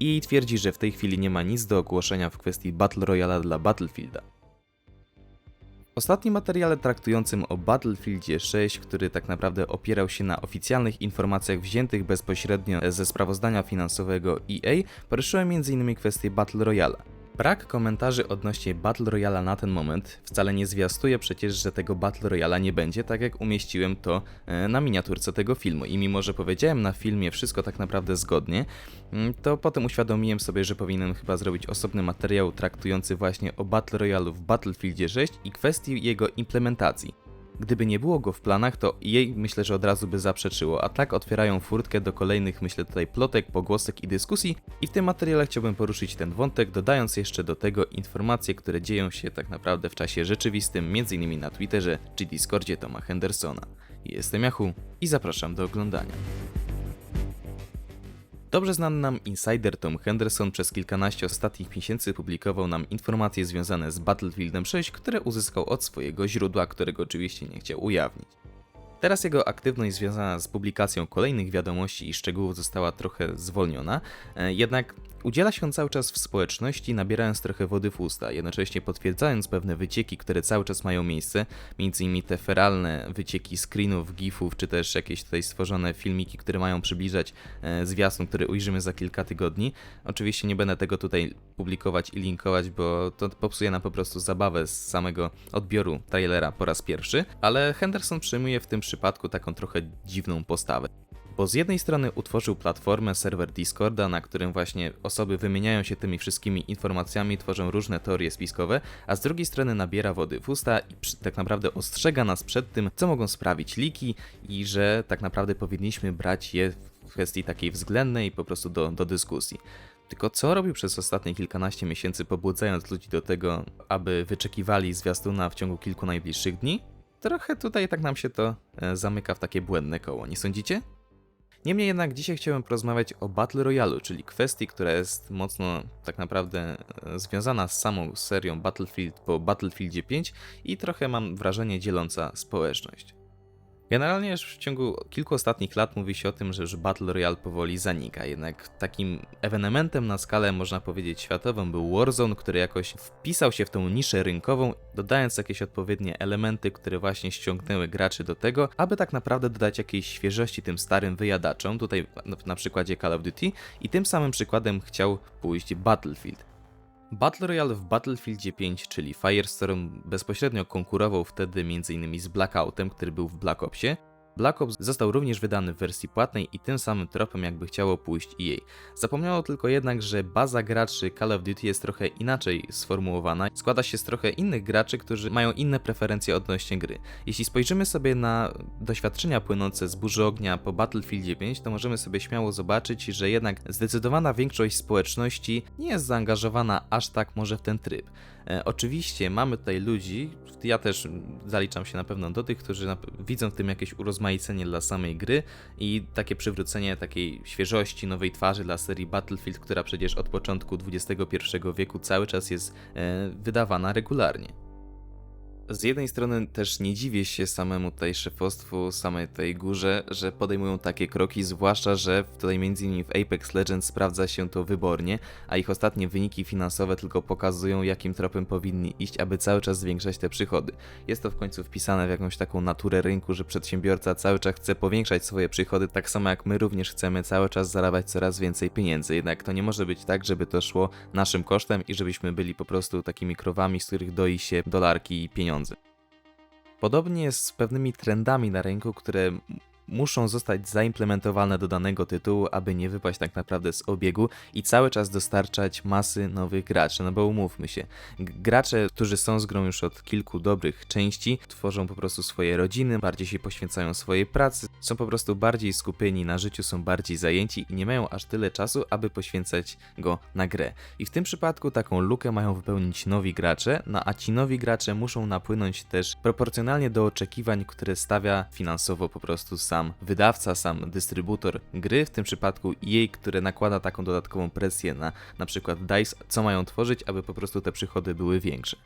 i twierdzi, że w tej chwili nie ma nic do ogłoszenia w kwestii Battle Royale dla Battlefielda. W ostatnim materiale traktującym o Battlefieldzie 6, który tak naprawdę opierał się na oficjalnych informacjach wziętych bezpośrednio ze sprawozdania finansowego EA, poruszyłem m.in. kwestię Battle Royale. Brak komentarzy odnośnie Battle Royale na ten moment wcale nie zwiastuje przecież, że tego Battle Royale nie będzie, tak jak umieściłem to e, na miniaturce tego filmu. I mimo, że powiedziałem na filmie wszystko tak naprawdę zgodnie, mm, to potem uświadomiłem sobie, że powinienem chyba zrobić osobny materiał traktujący właśnie o Battle Royale w Battlefieldzie 6 i kwestii jego implementacji. Gdyby nie było go w planach, to jej myślę, że od razu by zaprzeczyło, a tak otwierają furtkę do kolejnych, myślę tutaj plotek, pogłosek i dyskusji i w tym materiale chciałbym poruszyć ten wątek, dodając jeszcze do tego informacje, które dzieją się tak naprawdę w czasie rzeczywistym, m.in. na Twitterze czy Discordzie Toma Hendersona. Jestem Yahoo i zapraszam do oglądania. Dobrze znany nam insider Tom Henderson przez kilkanaście ostatnich miesięcy publikował nam informacje związane z Battlefieldem 6, które uzyskał od swojego źródła, którego oczywiście nie chciał ujawnić. Teraz jego aktywność związana z publikacją kolejnych wiadomości i szczegółów została trochę zwolniona, e, jednak udziela się cały czas w społeczności, nabierając trochę wody w usta, jednocześnie potwierdzając pewne wycieki, które cały czas mają miejsce, innymi te feralne wycieki screenów, gifów, czy też jakieś tutaj stworzone filmiki, które mają przybliżać e, zwiastun, który ujrzymy za kilka tygodni. Oczywiście nie będę tego tutaj publikować i linkować, bo to popsuje nam po prostu zabawę z samego odbioru trailera po raz pierwszy, ale Henderson przyjmuje w tym przypadku taką trochę dziwną postawę. Bo z jednej strony utworzył platformę, serwer Discorda, na którym właśnie osoby wymieniają się tymi wszystkimi informacjami, tworzą różne teorie spiskowe, a z drugiej strony nabiera wody w usta i przy, tak naprawdę ostrzega nas przed tym, co mogą sprawić liki i że tak naprawdę powinniśmy brać je w kwestii takiej względnej po prostu do, do dyskusji. Tylko co robił przez ostatnie kilkanaście miesięcy, pobłudzając ludzi do tego, aby wyczekiwali zwiastuna w ciągu kilku najbliższych dni? Trochę tutaj tak nam się to e, zamyka w takie błędne koło, nie sądzicie? Niemniej jednak dzisiaj chciałem porozmawiać o Battle Royale, czyli kwestii, która jest mocno tak naprawdę e, związana z samą serią Battlefield po Battlefieldzie 5 i trochę mam wrażenie dzieląca społeczność. Generalnie już w ciągu kilku ostatnich lat mówi się o tym, że już Battle Royale powoli zanika, jednak takim ewenementem na skalę można powiedzieć światową był Warzone, który jakoś wpisał się w tą niszę rynkową, dodając jakieś odpowiednie elementy, które właśnie ściągnęły graczy do tego, aby tak naprawdę dodać jakiejś świeżości tym starym wyjadaczom, tutaj na przykładzie Call of Duty i tym samym przykładem chciał pójść Battlefield. Battle Royale w Battlefieldzie 5, czyli Firestorm, bezpośrednio konkurował wtedy m.in. z Blackoutem, który był w Black Opsie, Black Ops został również wydany w wersji płatnej i tym samym tropem jakby chciało pójść EA. Zapomniało tylko jednak, że baza graczy Call of Duty jest trochę inaczej sformułowana. Składa się z trochę innych graczy, którzy mają inne preferencje odnośnie gry. Jeśli spojrzymy sobie na doświadczenia płynące z burzy ognia po Battlefield 5, to możemy sobie śmiało zobaczyć, że jednak zdecydowana większość społeczności nie jest zaangażowana aż tak może w ten tryb. E, oczywiście mamy tutaj ludzi, ja też zaliczam się na pewno do tych, którzy widzą w tym jakieś urozmaicenie dla samej gry i takie przywrócenie takiej świeżości, nowej twarzy dla serii Battlefield, która przecież od początku XXI wieku cały czas jest e, wydawana regularnie z jednej strony też nie dziwię się samemu tutaj szefostwu, samej tej górze, że podejmują takie kroki, zwłaszcza, że tutaj m.in. w Apex Legends sprawdza się to wybornie, a ich ostatnie wyniki finansowe tylko pokazują, jakim tropem powinni iść, aby cały czas zwiększać te przychody. Jest to w końcu wpisane w jakąś taką naturę rynku, że przedsiębiorca cały czas chce powiększać swoje przychody, tak samo jak my również chcemy cały czas zarabiać coraz więcej pieniędzy. Jednak to nie może być tak, żeby to szło naszym kosztem i żebyśmy byli po prostu takimi krowami, z których doi się dolarki i pieniądze. Podobnie jest z pewnymi trendami na rynku, które muszą zostać zaimplementowane do danego tytułu, aby nie wypaść tak naprawdę z obiegu i cały czas dostarczać masy nowych graczy. No bo umówmy się, gracze, którzy są z grą już od kilku dobrych części, tworzą po prostu swoje rodziny, bardziej się poświęcają swojej pracy, są po prostu bardziej skupieni na życiu, są bardziej zajęci i nie mają aż tyle czasu, aby poświęcać go na grę. I w tym przypadku taką lukę mają wypełnić nowi gracze, no a ci nowi gracze muszą napłynąć też proporcjonalnie do oczekiwań, które stawia finansowo po prostu sam sam wydawca, sam dystrybutor gry, w tym przypadku jej, które nakłada taką dodatkową presję na na przykład DICE, co mają tworzyć, aby po prostu te przychody były większe.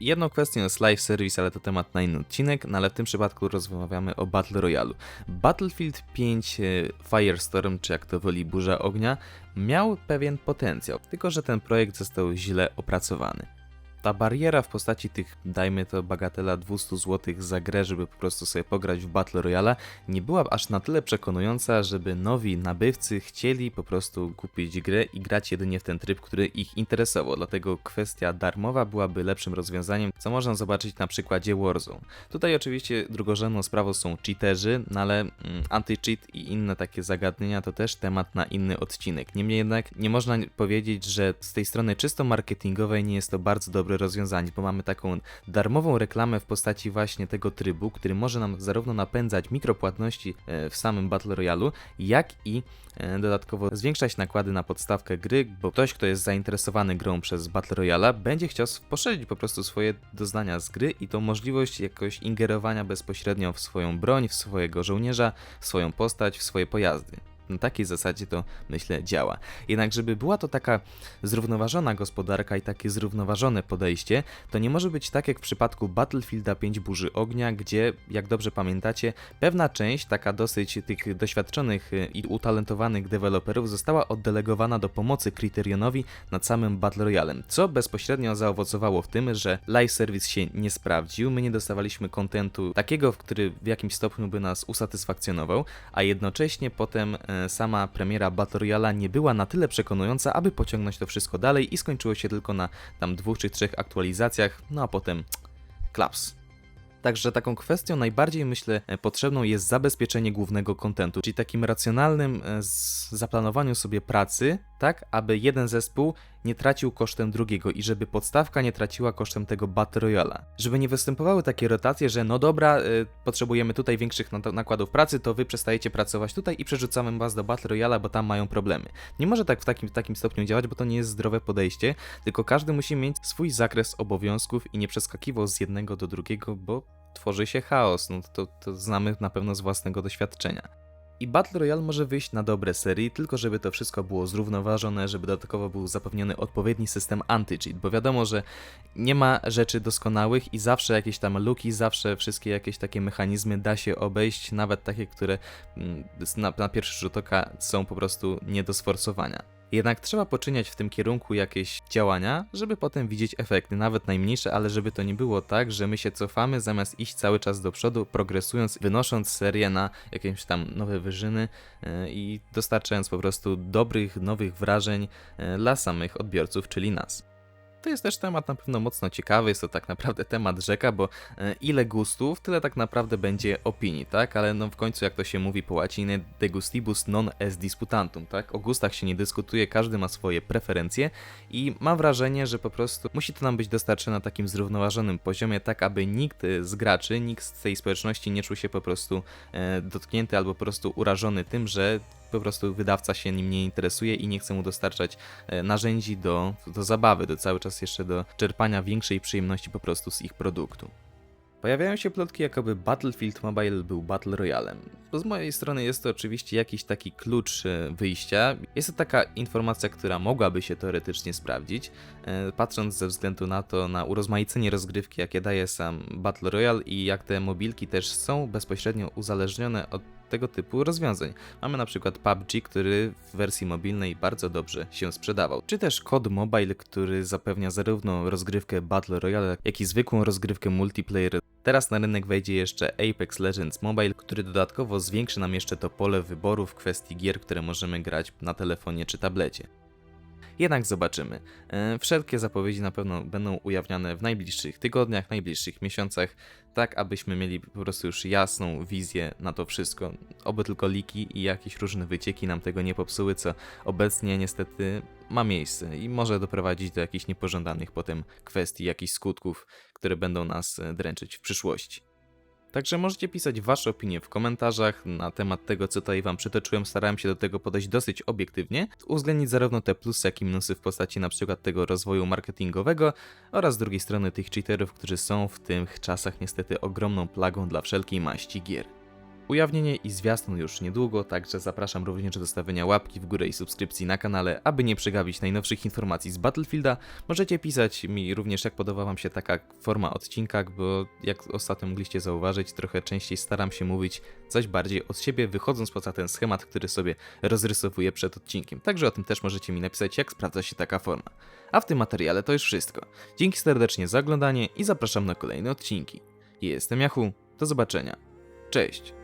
Jedną kwestią jest live service, ale to temat na inny odcinek, no ale w tym przypadku rozmawiamy o Battle Royale. Battlefield 5 e, Firestorm, czy jak to woli Burza Ognia, miał pewien potencjał, tylko że ten projekt został źle opracowany ta bariera w postaci tych, dajmy to bagatela 200 zł za grę, żeby po prostu sobie pograć w Battle Royale, nie była aż na tyle przekonująca, żeby nowi nabywcy chcieli po prostu kupić grę i grać jedynie w ten tryb, który ich interesował. Dlatego kwestia darmowa byłaby lepszym rozwiązaniem, co można zobaczyć na przykładzie Warzone. Tutaj oczywiście drugorzędną sprawą są cheaterzy, no ale mm, anti-cheat i inne takie zagadnienia to też temat na inny odcinek. Niemniej jednak nie można powiedzieć, że z tej strony czysto marketingowej nie jest to bardzo dobry dobre rozwiązanie, bo mamy taką darmową reklamę w postaci właśnie tego trybu, który może nam zarówno napędzać mikropłatności e, w samym Battle Royale, jak i e, dodatkowo zwiększać nakłady na podstawkę gry, bo ktoś, kto jest zainteresowany grą przez Battle Royale, będzie chciał poszerzyć po prostu swoje doznania z gry i tą możliwość jakoś ingerowania bezpośrednio w swoją broń, w swojego żołnierza, w swoją postać, w swoje pojazdy na takiej zasadzie to myślę działa. Jednak żeby była to taka zrównoważona gospodarka i takie zrównoważone podejście, to nie może być tak jak w przypadku Battlefielda 5 Burzy Ognia, gdzie, jak dobrze pamiętacie, pewna część, taka dosyć tych doświadczonych y, i utalentowanych deweloperów została oddelegowana do pomocy Criterionowi nad samym Battle Royalem, co bezpośrednio zaowocowało w tym, że live service się nie sprawdził, my nie dostawaliśmy kontentu takiego, który w jakimś stopniu by nas usatysfakcjonował, a jednocześnie potem e, sama premiera Battle Royale nie była na tyle przekonująca, aby pociągnąć to wszystko dalej i skończyło się tylko na tam dwóch czy trzech aktualizacjach, no a potem klaps. Także taką kwestią najbardziej myślę e, potrzebną jest zabezpieczenie głównego kontentu, czyli takim racjonalnym e, zaplanowaniu sobie pracy, tak aby jeden zespół nie tracił kosztem drugiego i żeby podstawka nie traciła kosztem tego Battle Royale. Żeby nie występowały takie rotacje, że no dobra, y, potrzebujemy tutaj większych nakładów pracy, to wy przestajecie pracować tutaj i przerzucamy was do Battle Royale, bo tam mają problemy. Nie może tak w takim, takim stopniu działać, bo to nie jest zdrowe podejście, tylko każdy musi mieć swój zakres obowiązków i nie przeskakiwał z jednego do drugiego, bo tworzy się chaos. No to, to znamy na pewno z własnego doświadczenia. I Battle Royale może wyjść na dobre serii, tylko żeby to wszystko było zrównoważone, żeby dodatkowo był zapewniony odpowiedni system anti-cheat, bo wiadomo, że nie ma rzeczy doskonałych i zawsze jakieś tam luki, zawsze wszystkie jakieś takie mechanizmy da się obejść, nawet takie, które mm, na, na pierwszy rzut oka są po prostu nie do sforsowania. Jednak trzeba poczyniać w tym kierunku jakieś działania, żeby potem widzieć efekty, nawet najmniejsze, ale żeby to nie było tak, że my się cofamy zamiast iść cały czas do przodu, progresując, wynosząc serię na jakieś tam nowe wyżyny e, i dostarczając po prostu dobrych, nowych wrażeń e, dla samych odbiorców, czyli nas. To jest też temat na pewno mocno ciekawy, jest to tak naprawdę temat rzeka, bo e, ile gustów, tyle tak naprawdę będzie opinii, tak? Ale no w końcu jak to się mówi po łacinie, de gustibus non est disputantum, tak? O gustach się nie dyskutuje, każdy ma swoje preferencje i mam wrażenie, że po prostu musi to nam być dostarczone na takim zrównoważonym poziomie, tak aby nikt z graczy, nikt z tej społeczności nie czuł się po prostu e, dotknięty albo po prostu urażony tym, że po prostu wydawca się nim nie interesuje i nie chce mu dostarczać e, narzędzi do, do zabawy, do cały czas jeszcze do czerpania większej przyjemności po prostu z ich produktu. Pojawiają się plotki, jakoby Battlefield Mobile był Battle Royalem. z mojej strony jest to oczywiście jakiś taki klucz e, wyjścia. Jest to taka informacja, która mogłaby się teoretycznie sprawdzić, e, patrząc ze względu na to, na urozmaicenie rozgrywki, jakie daje sam Battle Royale i jak te mobilki też są bezpośrednio uzależnione od tego typu rozwiązań. Mamy na przykład PUBG, który w wersji mobilnej bardzo dobrze się sprzedawał, czy też COD Mobile, który zapewnia zarówno rozgrywkę Battle Royale, jak i zwykłą rozgrywkę multiplayer. Teraz na rynek wejdzie jeszcze Apex Legends Mobile, który dodatkowo zwiększy nam jeszcze to pole wyboru w kwestii gier, które możemy grać na telefonie czy tablecie. Jednak zobaczymy. E, wszelkie zapowiedzi na pewno będą ujawniane w najbliższych tygodniach, najbliższych miesiącach, tak abyśmy mieli po prostu już jasną wizję na to wszystko. Oby tylko liki i jakieś różne wycieki nam tego nie popsuły, co obecnie niestety ma miejsce i może doprowadzić do jakichś niepożądanych potem kwestii, jakichś skutków, które będą nas e, dręczyć w przyszłości. Także możecie pisać Wasze opinie w komentarzach na temat tego, co tutaj Wam przytoczyłem. Starałem się do tego podejść dosyć obiektywnie, uwzględnić zarówno te plusy, jak i minusy w postaci np. tego rozwoju marketingowego oraz z drugiej strony tych cheaterów, którzy są w tych czasach niestety ogromną plagą dla wszelkiej maści gier. Ujawnienie i zwiastun już niedługo, także zapraszam również do zostawienia łapki w górę i subskrypcji na kanale, aby nie przegapić najnowszych informacji z Battlefielda. Możecie pisać mi również jak podoba wam się taka forma odcinka, bo jak ostatnio mogliście zauważyć, trochę częściej staram się mówić coś bardziej od siebie, wychodząc poza ten schemat, który sobie rozrysowuję przed odcinkiem. Także o tym też możecie mi napisać, jak sprawdza się taka forma. A w tym materiale to już wszystko. Dzięki serdecznie za oglądanie i zapraszam na kolejne odcinki. Jestem Yahoo, do zobaczenia. Cześć!